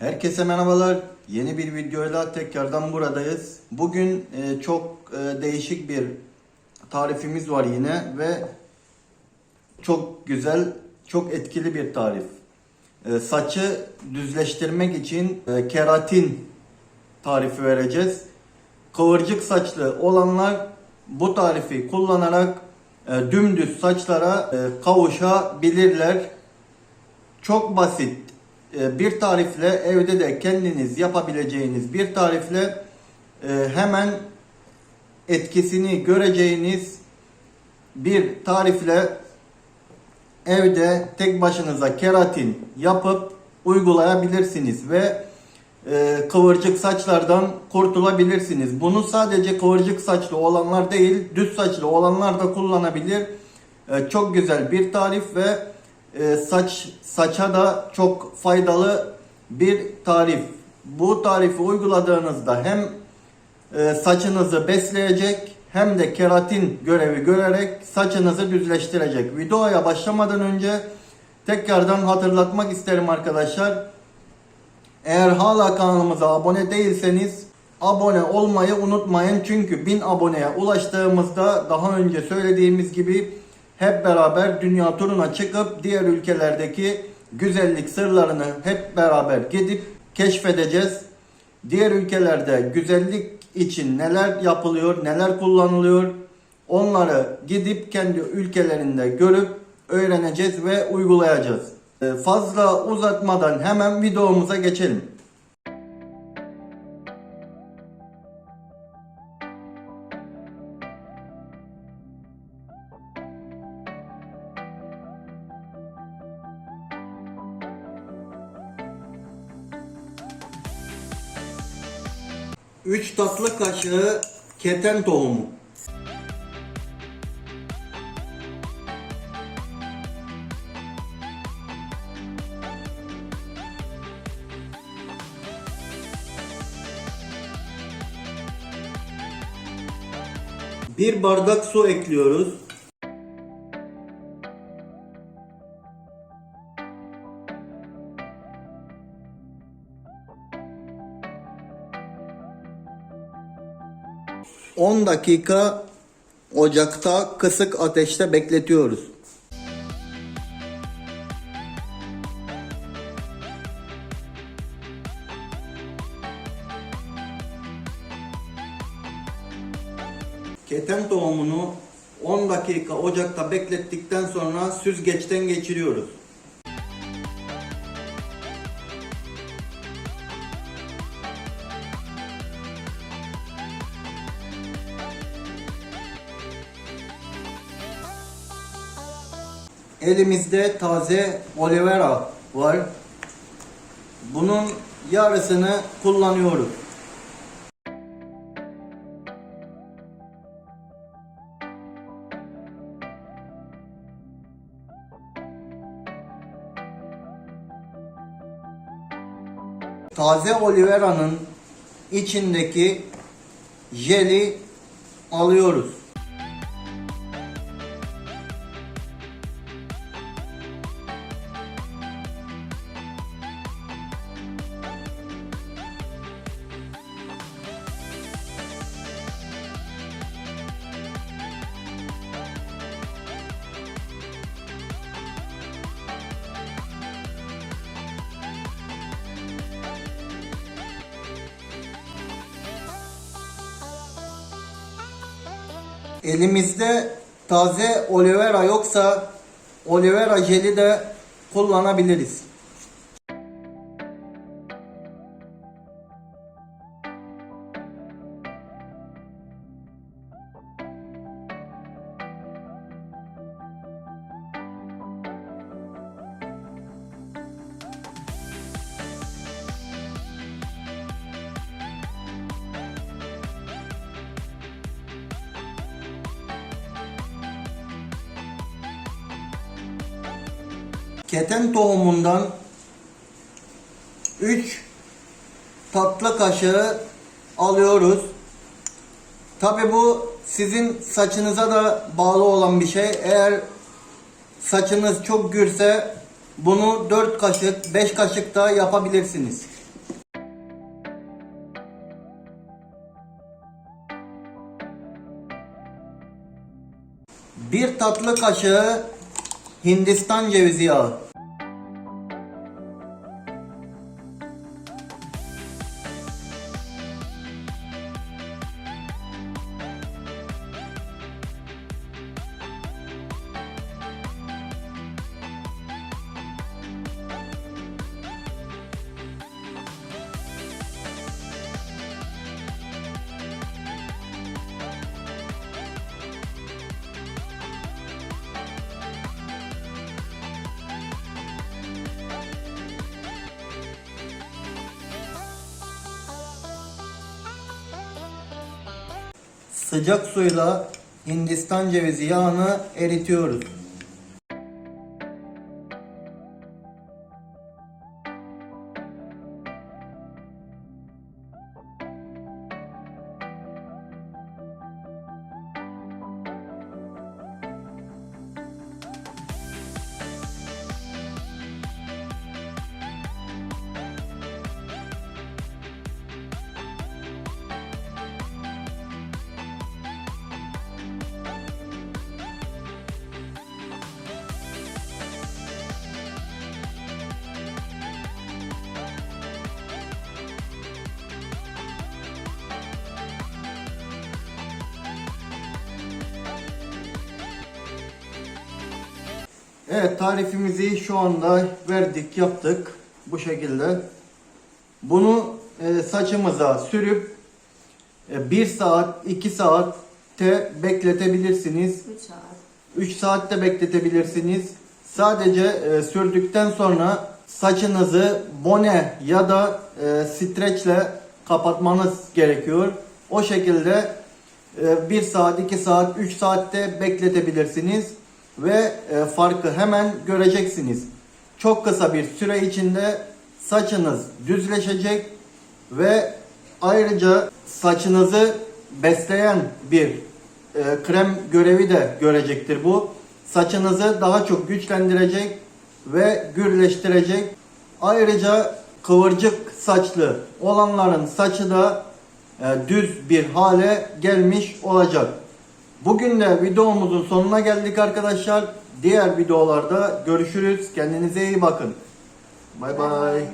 Herkese merhabalar. Yeni bir videoyla tekrardan buradayız. Bugün e, çok e, değişik bir tarifimiz var yine ve çok güzel, çok etkili bir tarif. E, saçı düzleştirmek için e, keratin tarifi vereceğiz. Kıvırcık saçlı olanlar bu tarifi kullanarak e, dümdüz saçlara e, kavuşabilirler. Çok basit bir tarifle evde de kendiniz yapabileceğiniz bir tarifle e, hemen etkisini göreceğiniz bir tarifle evde tek başınıza keratin yapıp uygulayabilirsiniz ve e, kıvırcık saçlardan kurtulabilirsiniz. Bunu sadece kıvırcık saçlı olanlar değil, düz saçlı olanlar da kullanabilir. E, çok güzel bir tarif ve e, saç saça da çok faydalı bir tarif. Bu tarifi uyguladığınızda hem e, saçınızı besleyecek hem de keratin görevi görerek saçınızı düzleştirecek. Videoya başlamadan önce tekrardan hatırlatmak isterim arkadaşlar. Eğer hala kanalımıza abone değilseniz abone olmayı unutmayın. Çünkü 1000 aboneye ulaştığımızda daha önce söylediğimiz gibi hep beraber dünya turuna çıkıp diğer ülkelerdeki güzellik sırlarını hep beraber gidip keşfedeceğiz. Diğer ülkelerde güzellik için neler yapılıyor, neler kullanılıyor onları gidip kendi ülkelerinde görüp öğreneceğiz ve uygulayacağız. Ee, Fazla uzatmadan hemen videomuza geçelim. Üç tatlı kaşığı keten tohumu. Bir bardak su ekliyoruz. ...10 dakika ocakta kısık ateşte bekletiyoruz. Keten tohumunu 10 dakika ocakta beklettikten sonra süzgeçten geçiriyoruz. Elimizde taze aloe var. Bunun yarısını kullanıyoruz. taze aloe içindeki jeli alıyoruz. Elimizde taze aloe vera yoksa aloe vera jeli de kullanabiliriz. keten tohumundan 3 tatlı kaşığı alıyoruz. Tabi bu sizin saçınıza da bağlı olan bir şey. Eğer saçınız çok gürse bunu 4 kaşık 5 kaşık da yapabilirsiniz. Bir tatlı kaşığı Hindistan cevizi yağı. Sıcak suyla Hindistan cevizi yağını eritiyoruz. Evet tarifimizi şu anda verdik yaptık bu şekilde. Bunu e, saçımıza sürüp 1 saat 2 saatte bekletebilirsiniz. 3 saat. 3 saatte bekletebilirsiniz. Sadece e, sürdükten sonra saçınızı bone ya da e, streçle kapatmanız gerekiyor. O şekilde 1 saat, 2 saat, 3 saatte bekletebilirsiniz ve e, farkı hemen göreceksiniz. Çok kısa bir süre içinde saçınız düzleşecek ve ayrıca saçınızı besleyen bir e, krem görevi de görecektir bu. Saçınızı daha çok güçlendirecek ve gürleştirecek. Ayrıca kıvırcık saçlı olanların saçı da e, düz bir hale gelmiş olacak. Bugün de videomuzun sonuna geldik arkadaşlar. Diğer videolarda görüşürüz. Kendinize iyi bakın. Bay bay.